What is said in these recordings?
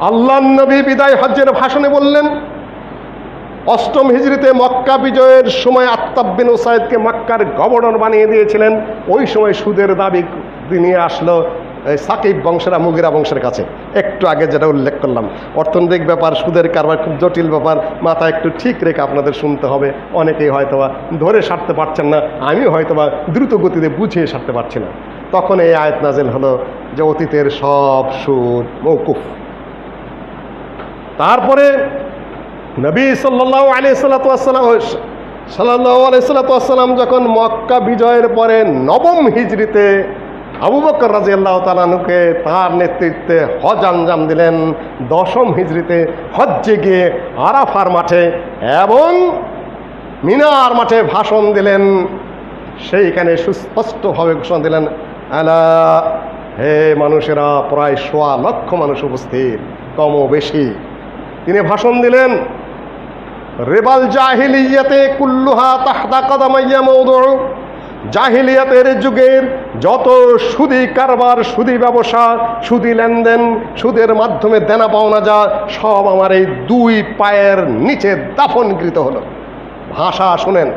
আল্লাহ নবী বিদায় হজ্জের ভাষণে বললেন, অষ্টম হিজড়িতে মক্কা বিজয়ের সময় আত্তাব বিন ওসাইদকে মক্কার গভর্নর বানিয়ে দিয়েছিলেন। ওই সময় সুদের দাবি নিয়ে আসলো সাকিব বংশেরা, মুগিরা বংশের কাছে। একটু আগে যেটা উল্লেখ করলাম, অর্থনৈতিক ব্যাপার, সুদের কারবার খুব জটিল ব্যাপার, মাথা একটু ঠিক রেখে আপনাদের শুনতে হবে। অনেকেই হয়তোবা ধরে সারতে পারছেন না আমি হয়তোবা দ্রুত গতিতে বুঝিয়ে সারতে পারছি না। তখন এই আয়াত নাজেল হলো যে অতীতের সব সুদ মৌকুফ তারপরে নবী সাল্লাহ আলি সাল্লাতাম সাল্লাহ আলি সাল্লাতাম যখন মক্কা বিজয়ের পরে নবম হিজড়িতে আবু বকর রাজি আল্লাহ তালানুকে তার নেতৃত্বে হজ আঞ্জাম দিলেন। দশম হিজড়িতে হজ্জে গিয়ে আরাফার মাঠে এবং মিনার মাঠে ভাষণ দিলেন। সেইখানে সুস্পষ্টভাবে ঘোষণা দিলেন, আলা, হে মানুষেরা, প্রায় সোয়া লক্ষ মানুষ উপস্থিত কম বেশি। তিনি ভাষণ দিলেন, রেবাল জাহিলিয়াতে কুল্লুহা তাহতা কদামাইয়া মৌদু জাহিলিয়াতের যুগের যত সুদি কারবার, সুদি ব্যবসা, সুদি লেনদেন, সুদের মাধ্যমে দেনা পাওনা যা, সব আমার এই দুই পায়ের নিচে দাফনকৃত হলো। ভাষা শোনেন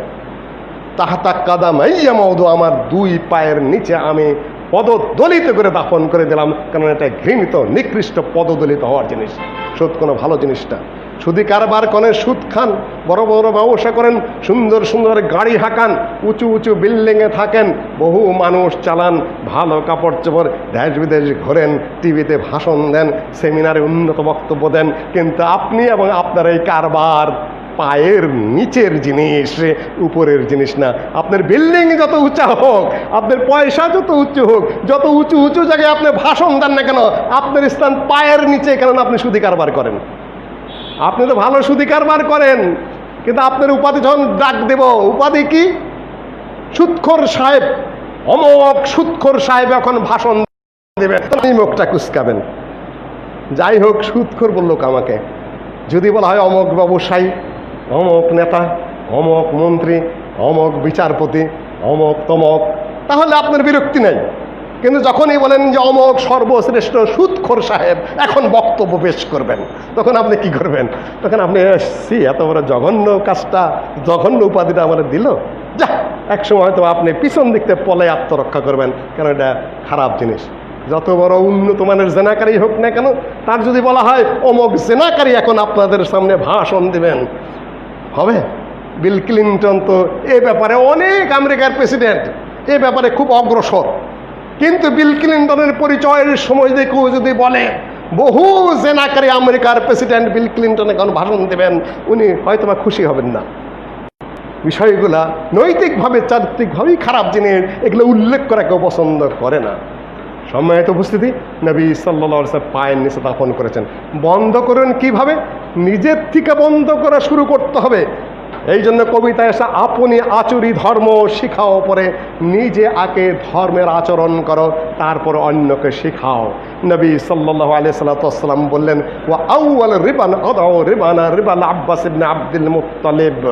তাহাতা কাদামাইয়া মৌদু আমার দুই পায়ের নিচে আমি পদদলিত করে দাফন করে দিলাম। কারণ এটা ঘৃণিত, নিকৃষ্ট পদদলিত হওয়ার জিনিস। সুদ কোনো ভালো জিনিস না। সুদি কারবার করেন, সুদ খান, বড় বড় ব্যবসা করেন, সুন্দর সুন্দর গাড়ি হাঁকান, উঁচু উঁচু বিল্ডিংয়ে থাকেন, বহু মানুষ চালান, ভালো কাপড় চোপড় দেশ বিদেশ ঘোরেন, টিভিতে ভাষণ দেন, সেমিনারে উন্নত বক্তব্য দেন। কিন্তু আপনি এবং আপনার এই কারবার পায়ের নিচের জিনিস উপরের জিনিস না। আপনার বিল্ডিং যত উঁচা হোক, আপনার পয়সা যত উঁচু হোক, যত উঁচু উঁচু জায়গায় আপনি ভাষণ দেন না কেন, আপনার স্থান পায়ের নিচে কেন আপনি সুদি কারবার করেন। আপনি তো ভালো সুদি কারবার করেন, কিন্তু আপনার উপাধি যখন ডাক দেব, উপাধি কি? সুৎখর সাহেব অমক সুৎখর সাহেব এখন ভাষণ আপনি মুখটা কুচকাবেন। যাই হোক, সুৎখর বলল আমাকে যদি বলা হয় অমক ব্যবসায়ী অমক নেতা, অমক মন্ত্রী, অমক বিচারপতি, অমক তমক। তাহলে আপনার বিরক্তি নেই। কিন্তু যখনই বলেন যে অমক সর্বশ্রেষ্ঠ সুৎখোর সাহেব, এখন বক্তব্য পেশ করবেন। তখন আপনি কি করবেন? তখন আপনি সি, এত বড় জঘন্য কাজটা, জঘন্য উপাধিটা আমার দিল? যা একসময় হয়তো আপনি পিছন দিক থেকে পলে আত্মরক্ষা করবেন, কারণ এটা খারাপ জিনিস। যত বড় উন্নত মানের জেনাকারী হোক না কেন, তার যদি বলা হয়, অমক জেনাকারী এখন আপনাদের সামনে ভাষণ দিবেন। হবে? বিল ক্লিন্টন তো এ ব্যাপারে অনেক আমেরিকার প্রেসিডেন্ট এ ব্যাপারে খুব অগ্রসর। কিন্তু বিল ক্লিন্টনের পরিচয়ের সময় দেখেও যদি বলে, বহু জেনাকারী আমেরিকার প্রেসিডেন্ট বিল ক্লিন্টন এখন ভাষণ দেবেন, উনি হয়তো বা খুশি হবেন না। বিষয়গুলা নৈতিকভাবে, চারিত্রিকভাবেই খারাপ জিনিস, এগুলো উল্লেখ করা কেউ পছন্দ করে না। সম্মানিত উপস্থিতি, নবী সাল্লা পায়ের নিচে দাফন করেছেন। বন্ধ করুন কীভাবে? নিজের থেকে বন্ধ করা শুরু করতে হবে। এই জন্য কবিতায় এসে, আপনি আচুরি ধর্ম শিখাও পরে নিজে আগে ধর্মের আচরণ করো, তারপর অন্যকে শিখাও। নবী সাল্লাহ আলিয়া সাল্লাম বললেন ও আউ্ল রিবান আদাও রিবানা আব্বাস আব্দুল মুত্তালিব।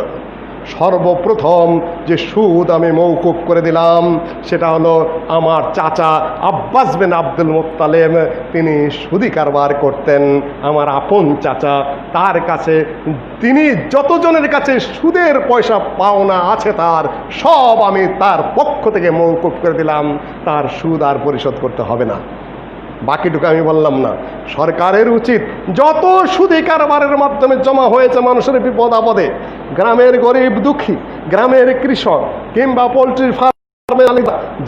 সর্বপ্রথম যে সুদ আমি মৌকুব করে দিলাম, সেটা হলো আমার চাচা আব্বাস বিন আব্দুল মোত্তালেম তিনি সুদি কারবার করতেন। আমার আপন চাচা, তার কাছে তিনি যতজনের কাছে সুদের পয়সা পাওনা আছে, তার সব আমি তার পক্ষ থেকে মৌকুব করে দিলাম। তার সুদ আর পরিশোধ করতে হবে না। বাকিটুকু আমি বললাম না। সরকারের উচিত যত সুদী কারবারের মাধ্যমে জমা হয়েছে মানুষের বিপদ আপদে, গ্রামের গরিব দুঃখী, গ্রামের কৃষক কিংবা পোলট্রির ফার্ম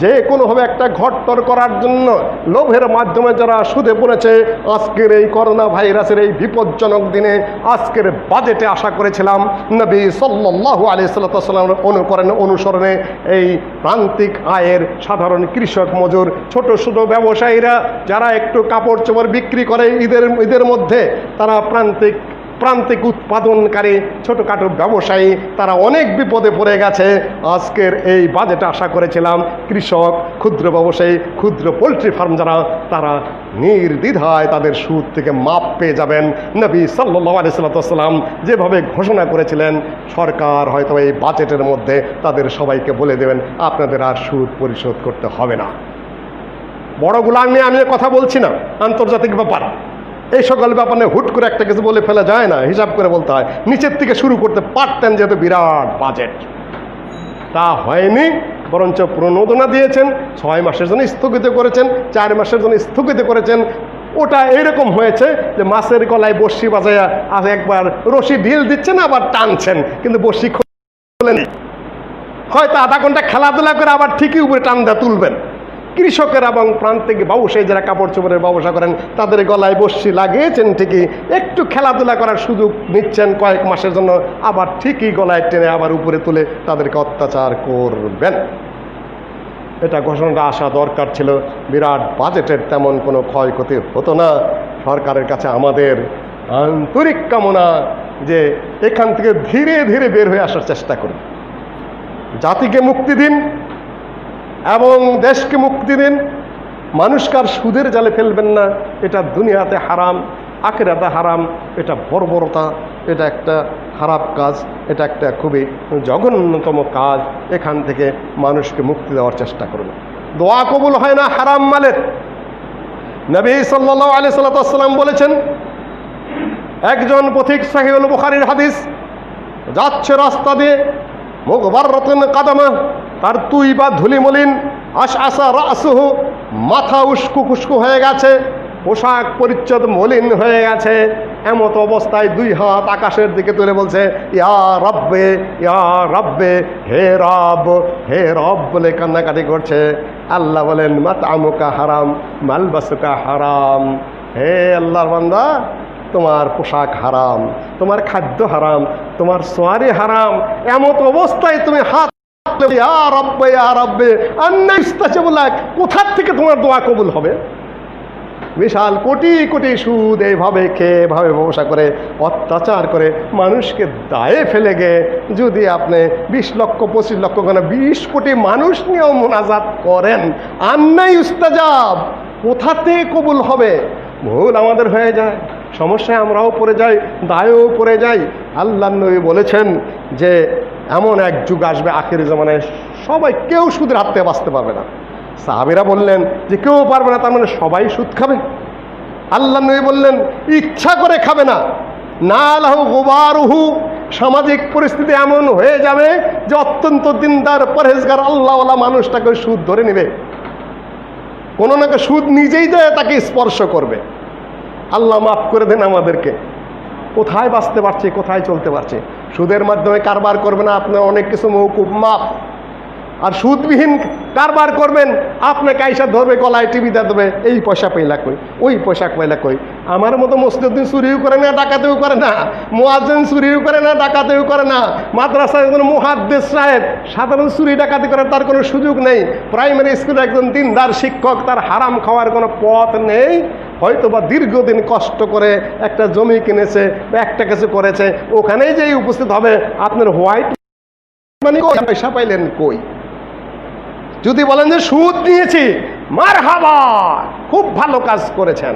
যে কোনোভাবে একটা ঘটতর করার জন্য লোভের মাধ্যমে যারা সুদে পড়েছে, আজকের এই করোনা ভাইরাসের এই বিপজ্জনক দিনে আজকের বাজেটে আশা করেছিলাম নবী সাল্লাহ আলি সাল্লামের অনুকরণ অনুসরণে এই প্রান্তিক আয়ের সাধারণ কৃষক মজুর, ছোট ছোট ব্যবসায়ীরা যারা একটু কাপড় চোপড় বিক্রি করে ঈদের ঈদের মধ্যে, তারা প্রান্তিক প্রান্তিক উৎপাদনকারী ছোটোখাটো ব্যবসায়ী, তারা অনেক বিপদে পড়ে গেছে। আজকের এই বাজেট আশা করেছিলাম কৃষক, ক্ষুদ্র ব্যবসায়ী, ক্ষুদ্র পোলট্রি ফার্ম যারা, তারা নির্দ্বিধায় তাদের সুদ থেকে মাপ পেয়ে যাবেন। নবী সাল্লাহ আলি সাল্লাম যেভাবে ঘোষণা করেছিলেন, সরকার হয়তো এই বাজেটের মধ্যে তাদের সবাইকে বলে দেবেন, আপনাদের আর সুদ পরিশোধ করতে হবে না। বড়গুলো নিয়ে আমি কথা বলছি না, আন্তর্জাতিক ব্যাপার। এই সকল ব্যাপারে হুট করে একটা কিছু বলে ফেলা যায় না, হিসাব করে বলতে হয়। নিচের থেকে শুরু করতে পারতেন যেহেতু বিরাট বাজেট তা হয়নি, বরঞ্চ প্রণোদনা দিয়েছেন, ছয় মাসের জন্য স্থগিত করেছেন, চার মাসের জন্য স্থগিত করেছেন। ওটা এরকম হয়েছে যে মাছের গলায় বড়শি বাজাইয়া আর একবার রশি ঢিল দিচ্ছেন, আবার টানছেন, কিন্তু বড়শি খোলেনি। হয়তো আধা ঘণ্টা খেলাধুলা করে আবার ঠিকই উপরে টান দেওয়া তুলবেন। কৃষকের এবং প্রান্তিক ব্যবসায়ী যারা কাপড় চোপড়ের ব্যবসা করেন, তাদের গলায় বসি লাগিয়েছেন ঠিকই। একটু খেলাধুলা করার সুযোগ নিচ্ছেন কয়েক মাসের জন্য, আবার ঠিকই গলায় টেনে আবার উপরে তুলে তাদেরকে অত্যাচার করবেন। এটা ঘোষণাটা আসা দরকার ছিল। বিরাট বাজেটের তেমন কোনো ক্ষয়ক্ষতি হতো না। সরকারের কাছে আমাদের আন্তরিক কামনা যে এখান থেকে ধীরে ধীরে বের হয়ে আসার চেষ্টা করুন। জাতিকে মুক্তি দিন। এবং দেশকে মুক্তি দিন। মানুষকে আর সুদের জালে ফেলবেন না। এটা দুনিয়াতে হারাম, আখেরাতে হারাম। এটা বর্বরতা, এটা একটা খারাপ কাজ, এটা একটা খুবই জঘন্যতম কাজ। এখান থেকে মানুষকে মুক্তি দেওয়ার চেষ্টা করুন। দোয়া কবুল হয় না হারাম মালের? নবী সাল্লাহ আলি সাল্লাম বলেছেন, একজন পথিক সাহিউল বুখারির হাদিস, যাচ্ছে রাস্তা দিয়ে মুখ বাররতন কাদামা তার তুই বা ধুলিমলিন, আশ আসা রাসুহ, মাথা উস্কু খুস্কু হয়ে গেছে, পোশাক পরিচ্ছদ মলিন হয়ে গেছে। এমত অবস্থায় দুই হাত আকাশের দিকে তুলে বলছে, ইয়া রব্বে ইয়া রব্বে, হে রব হে রব বলে কান্নাকাটি করছে। আল্লাহ বলেন, মাতামুকা হারাম, মালবাসুকা হারাম। হে আল্লাহর বান্দা, তোমার পোশাক হারাম, তোমার খাদ্য হারাম, তোমার সোয়ারি হারাম। এমত অবস্থায় তুমি হাত কোথার থেকে তোমার দোয়া কবুল হবে? বিশাল কোটি কোটি সুদ এইভাবে খেয়ে এভাবে ব্যবসা করে, অত্যাচার করে মানুষকে দায়ে ফেলে গে যদি আপনি বিশ লক্ষ, পঁচিশ লক্ষ, কেন বিশ কোটি মানুষ নিয়েও মোনাজাত করেন, আন্নাই উস্তাজাব কোথাতে কবুল হবে? ভুল আমাদের হয়ে যায়, সমস্যায় আমরাও পড়ে যাই, দায়েও পড়ে যাই। আল্লাহ নবী বলেছেন যে এমন এক যুগ আসবে, আখের জমানায় সবাই কেউ সুদের হাত থেকে বাঁচতে পারবে না। সাহাবিরা বললেন যে কেউ পারবে না, তার মানে সবাই সুদ খাবে। আল্লাহ নবী বললেন, ইচ্ছা করে খাবে না। না লাহু গোবারুহু, সামাজিক পরিস্থিতি এমন হয়ে যাবে যে অত্যন্ত দিনদার, পরহেজগার, আল্লাহওয়ালা মানুষটাকে সুদ ধরে নেবে। কোনো নাকি সুদ নিজেই দেয় তাকে স্পর্শ করবে। আল্লাহ মাফ করে দেন আমাদেরকে। কোথায় বাঁচতে পারছে, কোথায় চলতে পারছে? সুদের মাধ্যমে কারবার করবে না আপনার অনেক কিছু মৌকুব, মাপ। আর সুদবিহীন কারবার করবেন, আপনাকে আইসা ধরবে, গলায় টিভিতে দেবে, এই পয়সা পেলা কই? ওই পয়সা পেলা কই? আমার মতো মসজিদ্দিন চুরিও করে না, ডাকাতেও করে না, মোয়াজ্জেন চুরিও করে না, ডাকাতেও করে না মাদ্রাসায় কোনো মুহাদ্দেস সাহেব সাধারণ চুরি ডাকাতি করার তার কোনো সুযোগ নেই। প্রাইমারি স্কুলে একজন দিনদার শিক্ষক, তার হারাম খাওয়ার কোনো পথ নেই। হয়তো বা দীর্ঘদিন কষ্ট করে একটা জমি কিনেছে বা একটা কিছু করেছে, ওখানেই যেই উপস্থিত হবে, আপনার হোয়াইট মানে পয়সা পাইলেন কই? যদি বলেন যে সুদ নিয়েছি মার হাবা খুব ভালো কাজ করেছেন।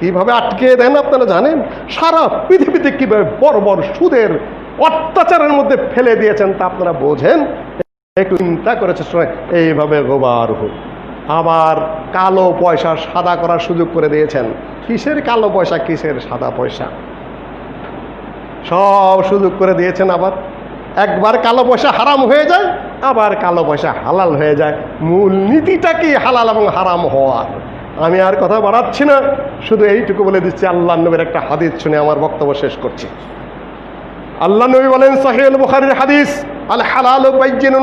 কীভাবে আটকে দেন আপনারা জানেন? সারা পৃথিবীতে কীভাবে বড় বড় সুদের অত্যাচারের মধ্যে ফেলে দিয়েছেন তা আপনারা বোঝেন? একটু চিন্তা করেছে শুনে এইভাবে গোবার হোক। আবার কালো পয়সা সাদা করার সুযোগ করে দিয়েছেন। কিসের কালো পয়সা, কিসের সাদা পয়সা? সব সুযোগ করে দিয়েছেন আবার। একবার কালো পয়সা হারাম হয়ে যায়, আবার কালো পয়সা হালাল হয়ে যায়। মূল নীতিটা কি হালাল এবং হারাম হওয়ার আমি আর কথা বাড়াচ্ছি না, শুধু এইটুকু বলে দিচ্ছি, আল্লাহ নবীর একটা হাদিস শুনে আমার বক্তব্য শেষ করছি। আল্লাহ নবী বলেন সাহেল বুখারির হাদিস আল হালাল বাইজিন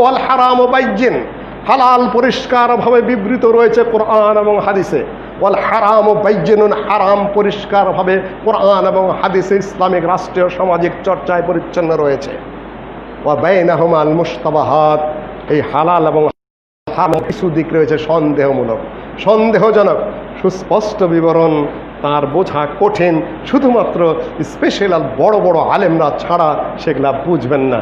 ওয়াল হারাম বাইজিন হালাল পরিষ্কারভাবে বিবৃত রয়েছে কোরআন এবং হাদিসে। ওয়াল হারাম বাইজিনুন হারাম পরিষ্কারভাবে কোরআন এবং হাদিসে ইসলামিক রাষ্ট্রীয় সামাজিক চর্চায় পরিচ্ছন্ন রয়েছে। ওয়া বাইনাহুমাল মুস্তাবাহাত এই হালাল এবং কিছু দিক রয়েছে সন্দেহমূলক। সন্দেহজনক, সুস্পষ্ট বিবরণ, তার বোঝা কঠিন, শুধুমাত্র স্পেশাল বড় বড় আলেমরা ছাড়া সেগুলা বুঝবেন না।